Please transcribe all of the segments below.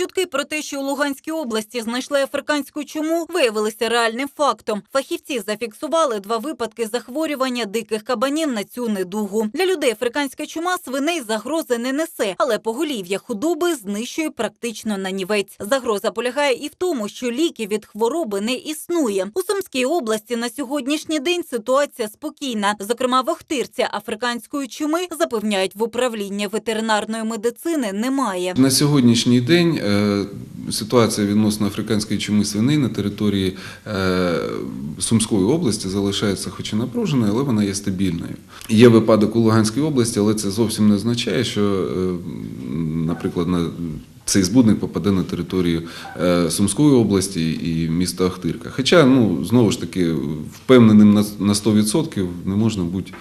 Чутки про те, що у Луганській області знайшли африканську чуму, виявилися реальним фактом. Фахівці зафіксували два випадки захворювання диких кабанів на цю недугу. Для людей африканська чума свиней загрози не несе, але поголів'я худоби знищує практично на нівець. Загроза полягає і в тому, що ліків від хвороби не існує. У Сумській області на сьогоднішній день ситуація спокійна. Зокрема, в африканської чуми запевняють в управлінні ветеринарної медицини немає. На сьогоднішній день 呃。Ситуація відносно африканської чуми свиней на території е, Сумської області залишається хоч і напруженою, але вона є стабільною. Є випадок у Луганській області, але це зовсім не означає, що, е, наприклад, на цей збудник попаде на територію е, Сумської області і міста Охтирка. Хоча, ну, знову ж таки, впевненим на на 100% не можна бути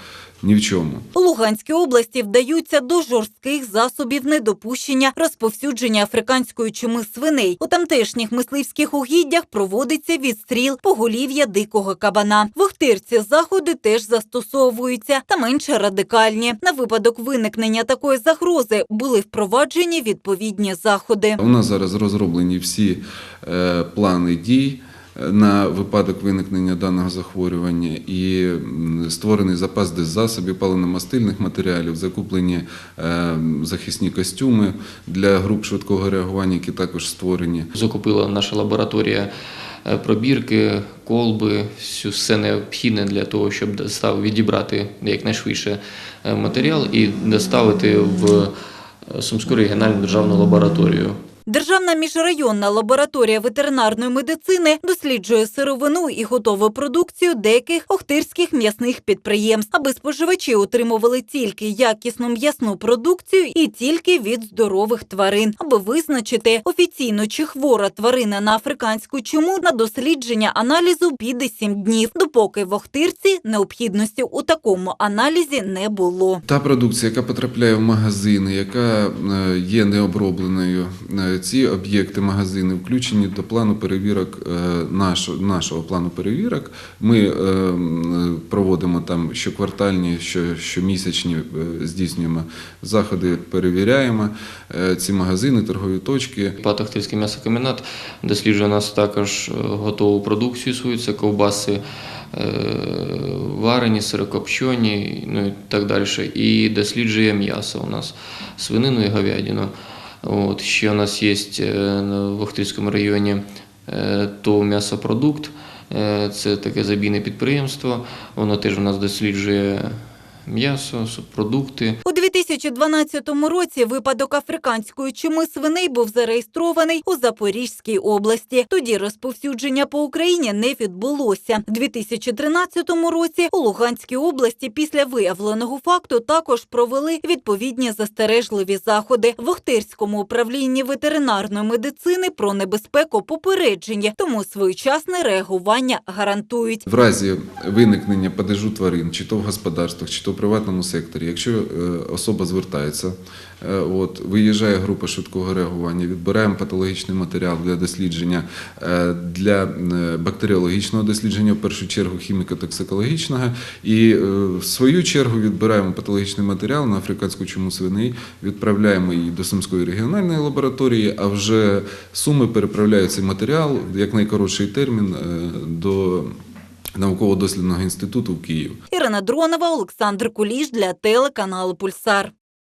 ні в чому. У Луганській області вдаються до жорстких засобів недопущення розповсюдження африканської чуми свиней. У тамтешніх мисливських угіддях проводиться відстріл поголів'я дикого кабана. В Охтирці заходи теж застосовуються та менше радикальні. На випадок виникнення такої загрози були впроваджені відповідні заходи. У нас зараз розроблені всі е, плани дій на випадок виникнення даного захворювання і створений запас деззасобів, паливно-мастильних матеріалів, закуплені е, захисні костюми для груп швидкого реагування, які також створені. Закупила наша лабораторія е, пробірки, колби, все необхідне для того, щоб достав, відібрати якнайшвидше е, матеріал і доставити в Сумську регіональну державну лабораторію. Державна міжрайонна лабораторія ветеринарної медицини досліджує сировину і готову продукцію деяких охтирських м'ясних підприємств, аби споживачі отримували тільки якісну м'ясну продукцію і тільки від здорових тварин, аби визначити офіційно чи хвора тварина на африканську чуму на дослідження аналізу піде 7 днів, допоки в Охтирці необхідності у такому аналізі не було. Та продукція, яка потрапляє в магазини, яка е, є необробленою, е, ці об'єкти магазини включені до плану перевірок е, нашого, нашого плану перевірок. Ми е, проводимо там щоквартальні, що, щомісячні е, здійснюємо заходи, перевіряємо ці магазини, торгові точки. ПАТ «Охтирський м'ясокомбінат досліджує нас також готову продукцію свою, це ковбаси варені, сирокопчені, ну і так далі. І досліджує м'ясо у нас, свинину і говядину. От, ще у нас є е, в Охтирському районі то м'ясопродукт. Е, Це таке забійне підприємство. Воно теж у нас досліджує м'ясо, субпродукти. У 2012 році випадок африканської чуми свиней був зареєстрований у Запорізькій області. Тоді розповсюдження по Україні не відбулося. У 2013 році у Луганській області після виявленого факту також провели відповідні застережливі заходи. В Охтирському управлінні ветеринарної медицини про небезпеку попередження, тому своєчасне реагування гарантують. В разі виникнення падежу тварин, чи то в господарствах, чи то в приватному секторі, якщо е, особа звертається, е, от, виїжджає група швидкого реагування, відбираємо патологічний матеріал для дослідження, е, для е, бактеріологічного дослідження, в першу чергу хіміко-токсикологічного, і в свою чергу відбираємо патологічний матеріал на африканську чуму свиней, відправляємо її до Сумської регіональної лабораторії, а вже суми переправляють цей матеріал в якнайкоротший термін до науково-дослідного інституту в Київ. Ірина Дронова, Олександр Куліш для телеканалу Пульсар.